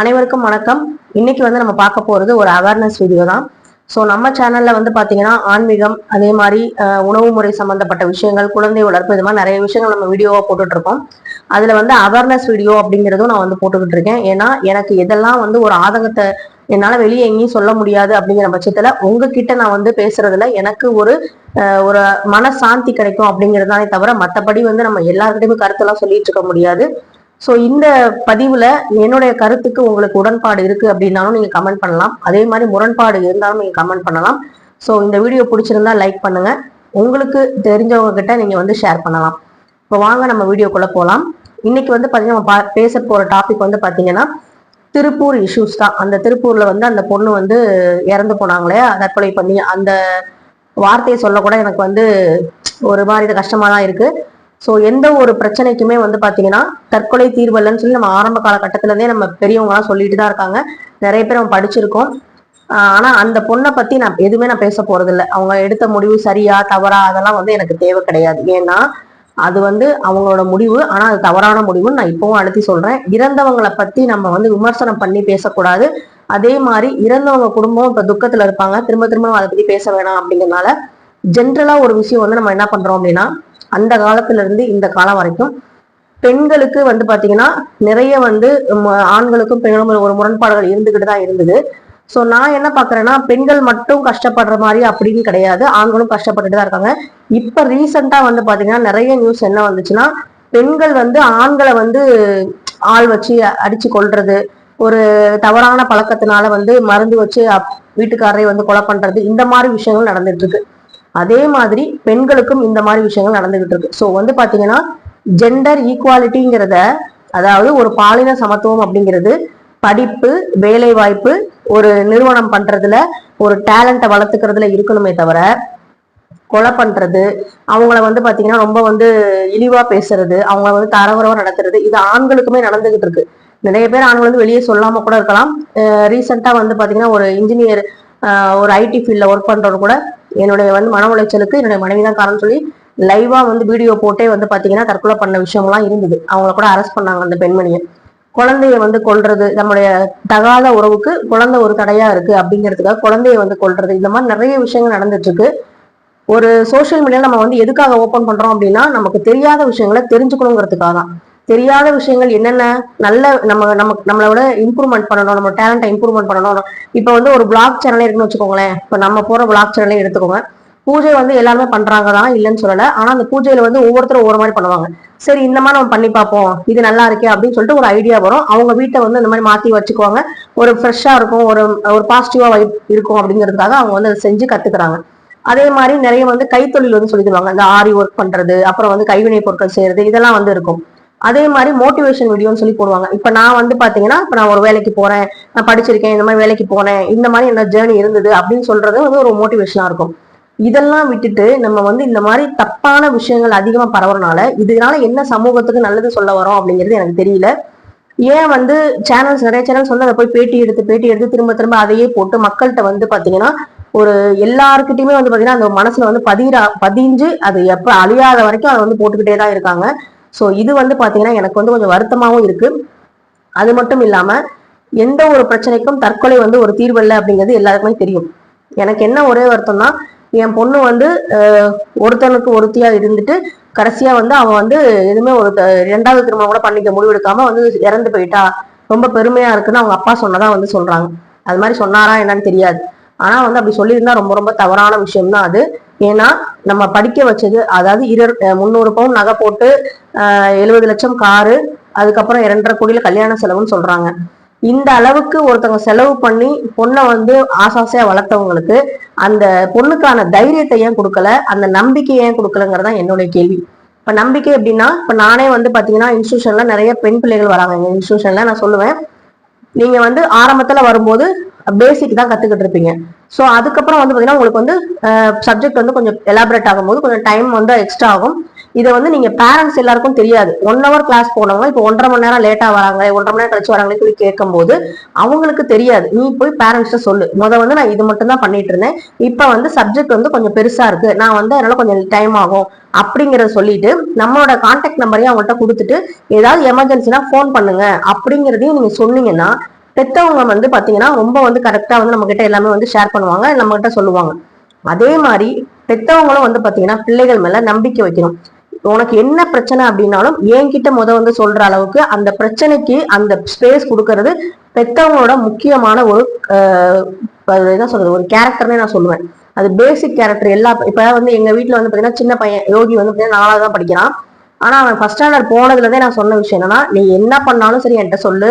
அனைவருக்கும் வணக்கம். இன்னைக்கு வந்து நம்ம பார்க்க போறது ஒரு அவேர்னஸ் வீடியோ தான். ஸோ நம்ம சேனல்ல வந்து பாத்தீங்கன்னா ஆன்மீகம் அதே மாதிரி உணவு முறை சம்பந்தப்பட்ட விஷயங்கள் குழந்தை வளர்ப்பு இது மாதிரி நிறைய விஷயங்கள் நம்ம வீடியோவா போட்டுட்டு இருக்கோம். அதுல வந்து அவேர்னஸ் வீடியோ அப்படிங்கிறதும் நான் வந்து போட்டுக்கிட்டு இருக்கேன். ஏன்னா எனக்கு எதெல்லாம் வந்து ஒரு ஆதங்கத்தை என்னால வெளியே எங்கேயும் சொல்ல முடியாது அப்படிங்கிற பட்சத்துல உங்ககிட்ட நான் வந்து பேசுறதுல எனக்கு ஒரு ஒரு ஒரு மனசாந்தி கிடைக்கும் அப்படிங்கிறதானே தவிர மற்றபடி வந்து நம்ம எல்லாருக்கிட்டையுமே கருத்தெல்லாம் சொல்லிட்டு இருக்க முடியாது. ஸோ இந்த பதிவில் என்னுடைய கருத்துக்கு உங்களுக்கு உடன்பாடு இருக்குது அப்படின்னாலும் நீங்கள் கமெண்ட் பண்ணலாம். அதே மாதிரி முரண்பாடு இருந்தாலும் நீங்கள் கமெண்ட் பண்ணலாம். ஸோ இந்த வீடியோ பிடிச்சிருந்தா லைக் பண்ணுங்கள் உங்களுக்கு தெரிஞ்சவங்க கிட்ட நீங்கள் வந்து ஷேர் பண்ணலாம். இப்போ வாங்க நம்ம வீடியோக்குள்ளே போகலாம் இன்னைக்கு வந்து பார்த்தீங்கன்னா நம்ம பா- பேச போகிற டாபிக் வந்து பார்த்தீங்கன்னா திருப்பூர் இஷ்யூஸ் தான். அந்த திருப்பூரில் வந்து அந்த பொண்ணு வந்து இறந்து போனாங்களே. தற்கொலை பண்ணி அந்த வார்த்தையை சொல்லக்கூட எனக்கு வந்து ஒரு மாதிரி கஷ்டமாக தான் இருக்குது ஸோ எந்த ஒரு பிரச்சனைக்குமே வந்து பாத்தீங்கன்னா தற்கொலை தீர்வல்லன்னு சொல்லி நம்ம ஆரம்ப காலகட்டத்திலேருந்தே நம்ம பெரியவங்களாம் சொல்லிட்டு தான் இருக்காங்க. நிறைய பேர் நம்ம படிச்சிருக்கோம். ஆனால் ஆனா அந்த பொண்ணை பத்தி நான் எதுவுமே நான் பேச போகிறதில்ல அவங்க எடுத்த முடிவு சரியா தவறா அதெல்லாம் வந்து எனக்கு தேவை கிடையாது. ஏன்னா அது வந்து அவங்களோட முடிவு. ஆனா அது தவறான முடிவுன்னு நான் இப்பவும் அழுத்தி சொல்றேன். இறந்தவங்களை பத்தி நம்ம வந்து விமர்சனம் பண்ணி பேசக்கூடாது. அதே மாதிரி இறந்தவங்க குடும்பம் இப்போ துக்கத்துல இருப்பாங்க. திரும்ப திரும்ப அதை பற்றி பேச வேணாம் அப்படிங்கிறதுனால ஜென்ரலா ஒரு விஷயம் வந்து நம்ம என்ன பண்றோம் அப்படின்னா அந்த காலத்திலிருந்து இந்த காலம் வரைக்கும் பெண்களுக்கு வந்து பார்த்தீங்கன்னா நிறைய வந்து ஆண்களுக்கும் பெண்களுக்கும் ஒரு முரண்பாடுகள் இருந்துக்கிட்டு தான் இருந்தது. ஸோ நான் என்ன பார்க்குறேன்னா பெண்கள் மட்டும் கஷ்டப்படுற மாதிரி அப்படின்னு கிடையாது. ஆண்களும் கஷ்டப்பட்டுட்டு தான் இருக்காங்க. இப்போ ரீசெண்டாக வந்து பார்த்தீங்கன்னா நிறைய நியூஸ் என்ன வந்துச்சுன்னா பெண்கள் வந்து ஆண்களை வந்து ஆள் வச்சு அடிச்சு கொள்றது ஒரு தவறான பழக்கத்தினால வந்து மருந்து வச்சு அப்- வீட்டுக்காரரை வந்து கொலை பண்றது இந்த மாதிரி விஷயங்கள் நடந்துட்டு இருக்கு. அதே மாதிரி பெண்களுக்கும் இந்த மாதிரி விஷயங்கள் நடந்துகிட்டு இருக்கு ஸோ வந்து பாத்தீங்கன்னா ஜெண்டர் ஈக்குவாலிட்டிங்கிறத அதாவது ஒரு பாலின சமத்துவம் அப்படிங்கிறது படிப்பு வேலை வாய்ப்பு ஒரு நிறுவனம் பண்றதுல ஒரு டேலண்ட்டை வளர்த்துக்கிறதுல இருக்கணுமே தவிர கொலை பண்றது அவங்கள வந்து பாத்தீங்கன்னா ரொம்ப வந்து இழிவா பேசுறது அவங்கள வந்து தரவரவா நடத்துறது இது ஆண்களுக்குமே நடந்துகிட்டு இருக்கு நிறைய பேர் ஆண்கள் வந்து வெளியே சொல்லாம கூட இருக்கலாம். ரீசெண்டா வந்து பாத்தீங்கன்னா ஒரு இன்ஜினியர் ஒரு ஐடி ஃபீல்டில் ஒர்க் பண்ணுறவர் கூட என்னுடைய வந்து மன உளைச்சலுக்கு என்னுடைய மனைவி தான் காரணம் சொல்லி லைவாக வந்து வீடியோ போட்டே வந்து பார்த்தீங்கன்னா தற்கொலை பண்ண விஷயம்லாம் இருந்தது. அவங்கள கூட அரெஸ்ட் பண்ணாங்க அந்த பெண்மணியை. குழந்தைய வந்து கொல்றது நம்முடைய தகாத உறவுக்கு குழந்தை ஒரு தடையா இருக்கு அப்படிங்கிறதுக்காக குழந்தைய வந்து கொள்றது இந்த மாதிரி நிறைய விஷயங்கள் நடந்துட்டு இருக்கு ஒரு சோஷியல் மீடியா நம்ம வந்து எதுக்காக ஓபன் பண்றோம் அப்படின்னா நமக்கு தெரியாத விஷயங்களை தெரிஞ்சுக்கணுங்கிறதுக்காக தான் தெரியாத விஷயங்கள் என்னென்ன நல்ல நம்ம நம்ம நம்மளோட இம்ப்ரூவ்மெண்ட் பண்ணணும் நம்ம டேலண்ட்டை இம்ப்ரூவ்மெண்ட் பண்ணணும். இப்போ வந்து ஒரு பிளாக் சேனலே இருக்குன்னு வச்சுக்கோங்களேன். இப்போ நம்ம போகிற பிளாக் சேனலே எடுத்துக்கோங்க. பூஜை வந்து எல்லாருமே பண்றாங்க தான் இல்லைன்னு சொல்லலை. ஆனா அந்த பூஜையில வந்து ஒவ்வொருத்தரும் ஒவ்வொரு மாதிரி பண்ணுவாங்க. சரி இந்த மாதிரி நம்ம பண்ணி பார்ப்போம். இது நல்லா இருக்கே அப்படின்னு சொல்லிட்டு ஒரு ஐடியா வரும். அவங்க வீட்டை வந்து இந்த மாதிரி மாத்தி வச்சுக்குவாங்க. ஒரு ஃப்ரெஷ்ஷா இருக்கும் ஒரு ஒரு பாசிட்டிவா வைப் இருக்கும் அப்படிங்கிறதுக்காக அவங்க வந்து அதை செஞ்சு கத்துக்கிறாங்க. அதே மாதிரி நிறைய வந்து கைத்தொழில் வந்து சொல்லி தருவாங்க. இந்த ஆரி ஒர்க் பண்றது அப்புறம் வந்து கைவினை பொருட்கள் செய்யறது இதெல்லாம் வந்து இருக்கும். அதே மாதிரி மோட்டிவேஷன் வீடியோன்னு சொல்லி போடுவாங்க. இப்ப நான் வந்து பாத்தீங்கன்னா இப்ப நான் ஒரு வேலைக்கு போறேன் நான் படிச்சிருக்கேன் இந்த மாதிரி வேலைக்கு போனேன் இந்த மாதிரி என்ன ஜேர்னி இருந்தது அப்படின்னு சொல்றது வந்து ஒரு மோட்டிவேஷனா இருக்கும். இதெல்லாம் விட்டுட்டு நம்ம வந்து இந்த மாதிரி தப்பான விஷயங்கள் அதிகமா பரவறனால இதனால என்ன சமூகத்துக்கு நல்லது சொல்ல வரோம் அப்படிங்கிறது எனக்கு தெரியல. ஏன் வந்து சேனல்ஸ் நிறைய சேனல்ஸ் வந்து அதை போய் பேட்டி எடுத்து பேட்டி எடுத்து திரும்ப திரும்ப அதையே போட்டு மக்கள்கிட்ட வந்து பாத்தீங்கன்னா ஒரு எல்லாருக்கிட்டையுமே வந்து பாத்தீங்கன்னா அந்த மனசுல வந்து பதிரா பதிஞ்சு அது எப்ப அழியாத வரைக்கும் அதை வந்து போட்டுக்கிட்டே தான் இருக்காங்க. ஸோ இது வந்து பார்த்தீங்கன்னா எனக்கு வந்து கொஞ்சம் வருத்தமாகவும் இருக்குது அது மட்டும் இல்லாமல் எந்த ஒரு பிரச்சனைக்கும் தற்கொலை வந்து ஒரு தீர்வு இல்லை அப்படிங்கிறது எல்லாருக்குமே தெரியும். எனக்கு என்ன ஒரே வருத்தம்னா என் பொண்ணு வந்து ஒருத்தனுக்கு ஒருத்தியா இருந்துட்டு கடைசியா வந்து அவன் வந்து எதுவுமே ஒரு த- திருமணம் கூட பண்ணிக்க முடிவெடுக்காம வந்து இறந்து போயிட்டா. ரொம்ப பெருமையா இருக்குன்னு அவங்க அப்பா சொன்னதா வந்து சொல்றாங்க. அது மாதிரி சொன்னாரா என்னன்னு தெரியாது. ஆனா வந்து அப்படி சொல்லியிருந்தா ரொம்ப ரொம்ப தவறான விஷயம் தான் அது. ஏன்னா நம்ம படிக்க வச்சது அதாவது இரு முந்நூறு பவுன் நகை போட்டு எழுபது லட்சம் காரு அதுக்கப்புறம் இரண்டரை கோடியில கல்யாண செலவுன்னு சொல்றாங்க. இந்த அளவுக்கு ஒருத்தவங்க செலவு பண்ணி பொண்ணை வந்து ஆசாசையா வளர்த்தவங்களுக்கு அந்த பொண்ணுக்கான தைரியத்தை ஏன் கொடுக்கல அந்த நம்பிக்கை ஏன் கொடுக்கலங்கிறது தான் என்னுடைய கேள்வி. இப்போ நம்பிக்கை எப்படின்னா இப்போ நானே வந்து பார்த்தீங்கன்னா இன்ஸ்டியூஷன்ல நிறைய பெண் பிள்ளைகள் வராங்க. எங்கள் இன்ஸ்டியூஷன்ல நான் சொல்லுவேன் நீங்க வந்து ஆரம்பத்தில் வரும்போது பேசிக் தான் கத்துக்கிட்டு இருப்பீங்க ஸோ அதுக்கப்புறம் வந்து பாத்தீங்கன்னா உங்களுக்கு வந்து சப்ஜெக்ட் வந்து கொஞ்சம் எலாபரேட் ஆகும்போது கொஞ்சம் டைம் வந்து எக்ஸ்ட்ரா ஆகும். இதை வந்து நீங்க பேரண்ட்ஸ் எல்லாருக்கும் தெரியாது. ஒன் ஹவர் கிளாஸ் போனவங்க இப்போ ஒன்றரை மணி நேரம் லேட்டா வராங்க ஒன்றரை மணி நேரம் கழிச்சு வராங்களே சொல்லி கேட்கும்போது அவங்களுக்கு தெரியாது. நீ போய் பேரண்ட்ஸ்ட சொல்லு. முத வந்து நான் இது மட்டும் தான் பண்ணிட்டு இருந்தேன். இப்ப வந்து சப்ஜெக்ட் வந்து கொஞ்சம் பெருசா இருக்கு. நான் வந்து அதனால கொஞ்சம் டைம் ஆகும் அப்படிங்கறத சொல்லிட்டு நம்மளோட கான்டாக்ட் நம்பரையும் அவங்கள்ட்ட கொடுத்துட்டு ஏதாவது எமர்ஜென்சினா ஃபோன் பண்ணுங்க அப்படிங்கறதையும் நீங்க சொன்னீங்கன்னா பெத்தவங்க வந்து பார்த்தீங்கன்னா ரொம்ப வந்து கரெக்டா வந்து நம்ம கிட்ட எல்லாமே வந்து ஷேர் பண்ணுவாங்க. நம்மகிட்ட சொல்லுவாங்க. அதே மாதிரி பெத்தவங்களும் வந்து பார்த்தீங்கன்னா பிள்ளைகள் மேல நம்பிக்கை வைக்கணும். உனக்கு என்ன பிரச்சனை அப்படின்னாலும் என்கிட்ட முத வந்து சொல்ற அளவுக்கு அந்த பிரச்சனைக்கு அந்த ஸ்பேஸ் கொடுக்கறது பெத்தவங்களோட முக்கியமான ஒரு என்ன சொல்றது? ஒரு கேரக்டர்னே நான் சொல்லுவேன். அது பேசிக் கேரக்டர் எல்லா இப்ப வந்து எங்க வீட்டுல வந்து பாத்தீங்கன்னா சின்ன பையன் யோகி வந்து பாத்தீங்கன்னா நாலாவது தான் படிக்கிறான். ஆனா அவன் ஃபர்ஸ்ட் ஸ்டாண்டர்ட் போனதுல நான் சொன்ன விஷயம் என்னன்னா நீ என்ன பண்ணாலும் சரி என்கிட்ட சொல்லு.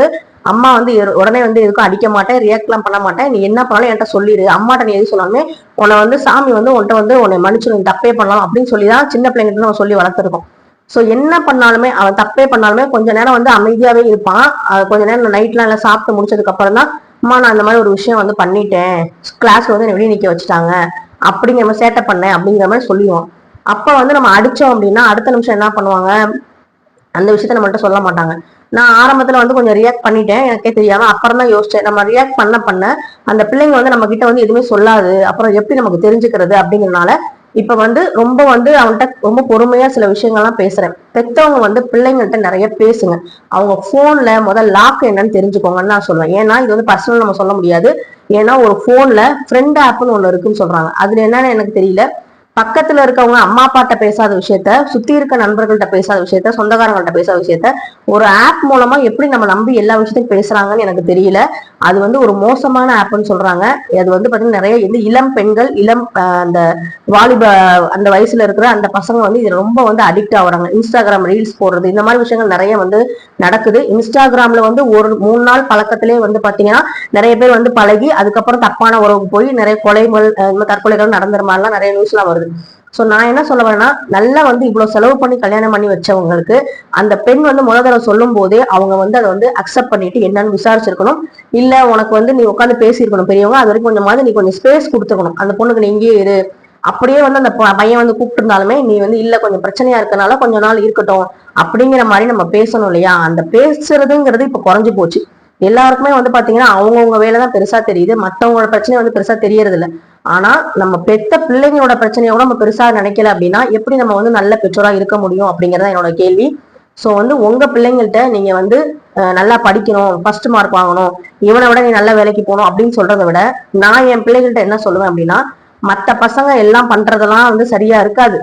அம்மா வந்து உடனே வந்து எதுக்கும் அடிக்க மாட்டேன் ரியாக்ட்லாம் பண்ண மாட்டேன். நீ என்ன பண்ணாலும் என்கிட்ட சொல்லிடு அம்மாட்ட நீ எது சொல்லாமே உன்னை வந்து சாமி வந்து உன்ட்ட வந்து உன்னை மன்னிச்சிடும் தப்பே பண்ணலாம் அப்படின்னு சொல்லி தான் சின்ன பிள்ளைங்கிட்ட நம்ம சொல்லி வளர்த்துருக்கோம். ஸோ என்ன பண்ணாலுமே அவன் தப்பே பண்ணாலுமே கொஞ்ச நேரம் வந்து அமைதியாவே இருப்பான். கொஞ்ச நேரம் நைட்லாம் எல்லாம் சாப்பிட்டு முடிச்சதுக்கு அப்புறம் தான் அம்மா நான் இந்த மாதிரி ஒரு விஷயம் வந்து பண்ணிட்டேன். கிளாஸ் வந்து என்னை வெளியே நிக்க வச்சுட்டாங்க. அப்படிங்கிற மாதிரி சேட்டை பண்ணேன். அப்படிங்கிற மாதிரி சொல்லிடுவோம் அப்போ வந்து நம்ம அடித்தோம் அப்படின்னா அடுத்த நிமிஷம் என்ன பண்ணுவாங்க? அந்த விஷயத்த நம்மள்கிட்ட சொல்ல மாட்டாங்க. நான் ஆரம்பத்தில் வந்து கொஞ்சம் ரியாக்ட் பண்ணிட்டேன். எனக்கே தெரியாமல் அப்புறம் தான் யோசிச்சேன். நம்ம ரியாக்ட் பண்ண பண்ண அந்த பிள்ளைங்க வந்து நம்ம கிட்ட வந்து எதுவுமே சொல்லாது. அப்புறம் எப்படி நமக்கு தெரிஞ்சுக்கிறது அப்படிங்கிறனால இப்போ வந்து ரொம்ப வந்து அவன்கிட்ட ரொம்ப பொறுமையாக சில விஷயங்கள்லாம் பேசுகிறேன் பெற்றவங்க வந்து பிள்ளைங்கள்ட்ட நிறைய பேசுங்க. அவங்க ஃபோனில் முதல் லாக் என்னன்னு தெரிஞ்சுக்கோங்கன்னு நான் சொல்லுவேன் ஏன்னா இது வந்து பர்சனல் நம்ம சொல்ல முடியாது. ஏன்னா ஒரு ஃபோனில் ஃப்ரெண்ட் ஆப்னு ஒன்று இருக்குன்னு சொல்கிறாங்க அதில் என்னன்னு எனக்கு தெரியல. பக்கத்துல இருக்கவங்க அம்மா அப்பாட்ட பேசாத விஷயத்த சுத்தி இருக்க நண்பர்கள்ட்ட பேசாத விஷயத்த சொந்தக்காரங்கள்ட்ட பேசாத விஷயத்த ஒரு ஆப் மூலமா எப்படி நம்ம நம்பி எல்லா விஷயத்தையும் பேசுறாங்கன்னு எனக்கு தெரியல. அது வந்து ஒரு மோசமான ஆப்னு சொல்றாங்க. அது வந்து பாத்தீங்கன்னா நிறைய வந்து இளம் பெண்கள் இளம் அந்த வாலிப அந்த வயசுல இருக்கிற அந்த பசங்க வந்து இது ரொம்ப வந்து அடிக்ட் ஆகுறாங்க. இன்ஸ்டாகிராம் ரீல்ஸ் போடுறது இந்த மாதிரி விஷயங்கள் நிறைய வந்து நடக்குது. இன்ஸ்டாகிராம்ல வந்து ஒரு மூணு நாள் பழக்கத்திலே வந்து பாத்தீங்கன்னா நிறைய பேர் வந்து பழகி அதுக்கப்புறம் தப்பான உறவுக்கு போய் நிறைய கொலைகள் தற்கொலைகள் நடந்துற மாதிரிலாம் நிறைய நியூஸ்லாம் வருது. சோ நான் என்ன சொல்ல வரேன்னா நல்லா வந்து இவ்வளவு செலவு பண்ணி கல்யாணம் பண்ணி வச்சவங்களுக்கு அந்த பெண் வந்து முத தடவை சொல்லும் போதே அவங்க வந்து அதை வந்து அக்செப்ட் பண்ணிட்டு என்னன்னு விசாரிச்சிருக்கணும். இல்ல உனக்கு வந்து நீ உட்காந்து பேசியிருக்கணும் பெரியவங்க அது வரைக்கும் கொஞ்சமாவது நீ கொஞ்சம் ஸ்பேஸ் கொடுத்துக்கணும். அந்த பொண்ணுக்கு நீ இங்கேயே இரு. அப்படியே வந்து அந்த பையன் வந்து கூப்பிட்டு இருந்தாலுமே நீ வந்து இல்ல கொஞ்சம் பிரச்சனையா இருக்கனால கொஞ்ச நாள் இருக்கட்டும். அப்படிங்கிற மாதிரி நம்ம பேசணும் இல்லையா? அந்த பேசுறதுங்கிறது இப்போ குறைஞ்சு போச்சு. எல்லாருக்குமே வந்து பாத்தீங்கன்னா அவங்கவுங்க வேலை தான் பெருசா தெரியுது. மத்தவங்களோட பிரச்சனை வந்து பெருசா தெரியறது இல்லை ஆனா நம்ம பெத்த பிள்ளைங்களோட பிரச்சனையை கூட நம்ம பெருசா நினைக்கல அப்படின்னா எப்படி நம்ம வந்து நல்ல பெற்றோரா இருக்க முடியும் அப்படிங்கறத என்னோட கேள்வி. சோ வந்து உங்க பிள்ளைங்கள்ட்ட நீங்க வந்து நல்லா படிக்கணும் ஃபர்ஸ்ட் மார்க் வாங்கணும் இவனை விட நீ நல்ல வேலைக்கு போகணும் அப்படின்னு சொல்றதை விட நான் என் பிள்ளைகள்ட்ட என்ன சொல்லுவேன் அப்படின்னா மற்ற பசங்க எல்லாம் பண்றதெல்லாம் வந்து சரியா இருக்காது.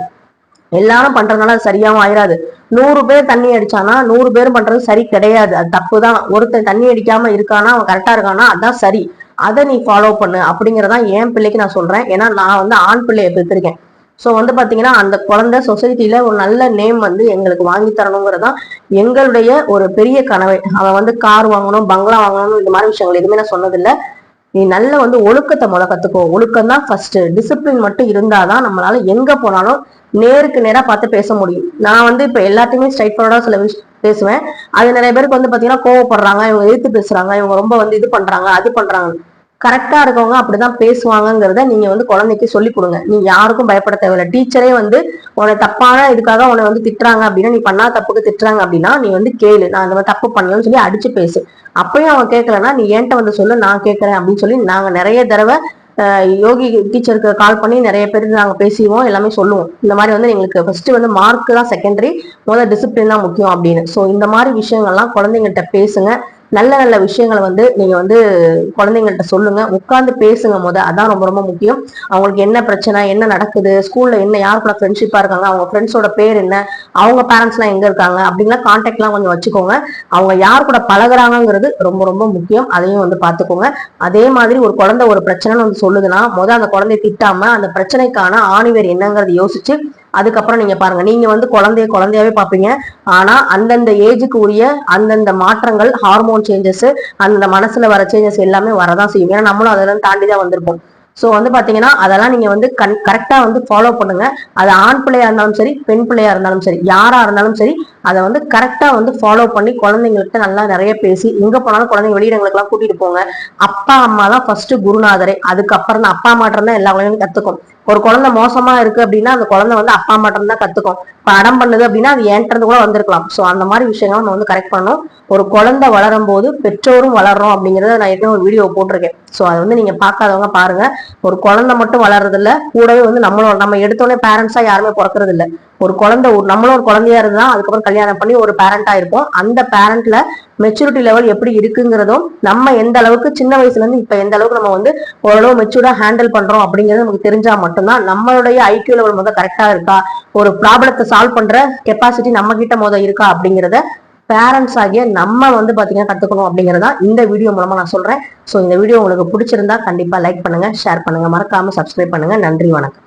எல்லாரும் பண்றதுனால அது சரியாவும் ஆயிராது. நூறு பேர் தண்ணி அடிச்சானா நூறு பேரும் பண்றது சரி கிடையாது. அது தப்பு தான் ஒருத்தன் தண்ணி அடிக்காம இருக்கானா அவன் கரெக்டா இருக்கானா அதான் சரி. அதை நீ ஃபாலோ பண்ணு அப்படிங்கறதான் என் பிள்ளைக்கு நான் சொல்றேன். ஏன்னா நான் வந்து ஆண் பிள்ளையை பெற்றிருக்கேன். ஸோ வந்து பார்த்தீங்கன்னா அந்த குழந்தை சொசைட்டியில் ஒரு நல்ல நேம் வந்து எங்களுக்கு வாங்கி தரணுங்கிறதான் எங்களுடைய ஒரு பெரிய கனவை. அவன் வந்து கார் வாங்கணும் பங்களா வாங்கணும் இந்த மாதிரி விஷயங்கள் எதுவுமே நான் சொன்னதில்லை. நீ நல்ல வந்து ஒழுக்கத்தை முத கத்துக்கோ. ஒழுக்கம் தான் ஃபர்ஸ்ட் டிசிப்ளின் மட்டும் இருந்தாதான் நம்மளால எங்க போனாலும் நேருக்கு நேரா பார்த்து பேச முடியும். நான் வந்து இப்ப எல்லாத்தையுமே ஸ்ட்ரைட் ஃபார்வர்டா சில விஷயம் பேசுவேன். அது நிறைய பேருக்கு வந்து பாத்தீங்கன்னா கோவப்படுறாங்க இவங்க எதிர்த்து பேசுறாங்க இவங்க ரொம்ப வந்து இது பண்றாங்க அது பண்றாங்க. கரெக்டா இருக்கவங்க அப்படிதான் பேசுவாங்கங்கிறத நீங்க வந்து குழந்தைக்கு சொல்லி கொடுங்க. நீ யாருக்கும் பயப்பட தேவையில்ல. டீச்சரே வந்து உன்னை தப்பான இதுக்காக உன்னை வந்து திட்டுறாங்க அப்படின்னா நீ பண்ணா தப்புக்கு திட்டுறாங்க அப்படின்னா நீ வந்து கேளு. நான் அந்த மாதிரி தப்பு பண்ணலன்னு சொல்லி அடிச்சு பேசு. அப்பயும் அவன் கேட்கலன்னா நீ ஏன்ட்ட வந்து சொல்லு நான் கேட்கறேன் அப்படின்னு சொல்லி நாங்க நிறைய தடவை யோகி டீச்சருக்கு கால் பண்ணி நிறைய பேர் நாங்க பேசிடுவோம் எல்லாமே சொல்லுவோம். இந்த மாதிரி வந்து எங்களுக்கு ஃபர்ஸ்ட் வந்து மார்க் தான் செகண்டரி முதல்ல டிசிப்ளின் தான் முக்கியம் அப்படின்னு. ஸோ இந்த மாதிரி விஷயங்கள்லாம் குழந்தைங்கள்ட்ட பேசுங்க. நல்ல நல்ல விஷயங்களை வந்து நீங்க வந்து குழந்தைங்கள்ட்ட சொல்லுங்க. உட்காந்து பேசுங்க முத. அதான் ரொம்ப ரொம்ப முக்கியம். அவங்களுக்கு என்ன பிரச்சனை என்ன நடக்குது ஸ்கூல்ல என்ன யார் கூட ஃப்ரெண்ட்ஷிப்பா இருக்காங்க அவங்க ஃப்ரெண்ட்ஸோட பேர் என்ன அவங்க பேரண்ட்ஸ்லாம் எங்க இருக்காங்க அப்படின்லாம் காண்டாக்ட்லாம் கொஞ்சம் வச்சுக்கோங்க. அவங்க யார் கூட பழகுறாங்கிறது ரொம்ப ரொம்ப முக்கியம். அதையும் வந்து பார்த்துக்கோங்க. அதே மாதிரி ஒரு குழந்தை ஒரு பிரச்சனைன்னு வந்து சொல்லுதுன்னா முதல் அந்த குழந்தைய திட்டாம அந்த பிரச்சனைக்கான ஆணிவர் என்னங்கிறத யோசிச்சு அதுக்கப்புறம் நீங்க பாருங்க நீங்க வந்து குழந்தைய குழந்தையாவே பாப்பீங்க ஆனா அந்தந்த ஏஜுக்கு உரிய அந்தந்த மாற்றங்கள் ஹார்மோன் சேஞ்சஸ் அந்த மனசுல வர சேஞ்சஸ் எல்லாமே வரதான் செய்யும். ஏன்னா நம்மளும் அதெல்லாம் தாண்டி தான் வந்திருப்போம். ஸோ வந்து பாத்தீங்கன்னா அதெல்லாம் நீங்க வந்து கண் கரெக்டா வந்து ஃபாலோ பண்ணுங்க. அது ஆண் பிள்ளையா இருந்தாலும் சரி பெண் பிள்ளையா இருந்தாலும் சரி யாரா இருந்தாலும் சரி அதை வந்து கரெக்டா வந்து ஃபாலோ பண்ணி குழந்தைங்கள்ட்ட நல்லா நிறைய பேசி எங்க போனாலும் குழந்தைங்க வெளியிடங்களுக்கு எல்லாம் கூட்டிட்டு போங்க. அப்பா அம்மா தான் ஃபர்ஸ்ட் குருநாதரே. அதுக்கப்புறம் தான் அப்பா மாற்றம் தான் எல்லா குழந்தைங்களும் கத்துக்கும். ஒரு குழந்தை மோசமா இருக்கு அப்படின்னா அந்த குழந்தை வந்து அப்பா மட்டும் தான் கத்துக்கும். இப்ப அடம் பண்ணுது அப்படின்னா அது ஏன்றது கூட வந்திருக்கலாம். சோ அந்த மாதிரி விஷயங்கள் நம்ம வந்து கரெக்ட் பண்ணணும். ஒரு குழந்தை வளரும் போது பெற்றோரும் வளர்றோம் அப்படிங்கறத நான் ஏற்கனவே ஒரு வீடியோ போட்டிருக்கேன். ஸோ அதை வந்து நீங்க பார்க்காதவங்க பாருங்க. ஒரு குழந்தை மட்டும் வளர்றது இல்ல கூடவே வந்து நம்மளும் நம்ம எடுத்தோடனே பேரண்ட்ஸா யாருமே பிறக்கிறது இல்ல ஒரு குழந்தை ஒரு- நம்மளும் ஒரு குழந்தையா இருந்தா அதுக்கப்புறம் கல்யாணம் பண்ணி ஒரு பேரண்டா இருப்போம். அந்த பேரண்ட்ல மெச்சூரிட்டி லெவல் எப்படி இருக்குங்கிறதும் நம்ம எந்த அளவுக்கு சின்ன வயசுல இருந்து இப்ப எந்த அளவுக்கு நம்ம வந்து ஓரளவு மெச்சூர்டா ஹேண்டில் பண்றோம் அப்படிங்கிறது நமக்கு தெரிஞ்சா மட்டும்தான் நம்மளுடைய ஐக்கியூ லெவல் முதல் கரெக்டா இருக்கா? ஒரு ப்ராப்ளத்தை சால்வ் பண்ற கெப்பாசிட்டி நம்ம கிட்ட மொதல் இருக்கா அப்படிங்கிறத பேரண்ட்ஸ் ஆகிய நம்ம வந்து பாத்தீங்கன்னா கத்துக்கணும் அப்படிங்கறதா இந்த வீடியோ மூலமா நான் சொல்றேன். சோ இந்த வீடியோ உங்களுக்கு பிடிச்சிருந்தா கண்டிப்பா லைக் பண்ணுங்க ஷேர் பண்ணுங்க. மறக்காம சப்ஸ்கிரைப் பண்ணுங்க. நன்றி வணக்கம்.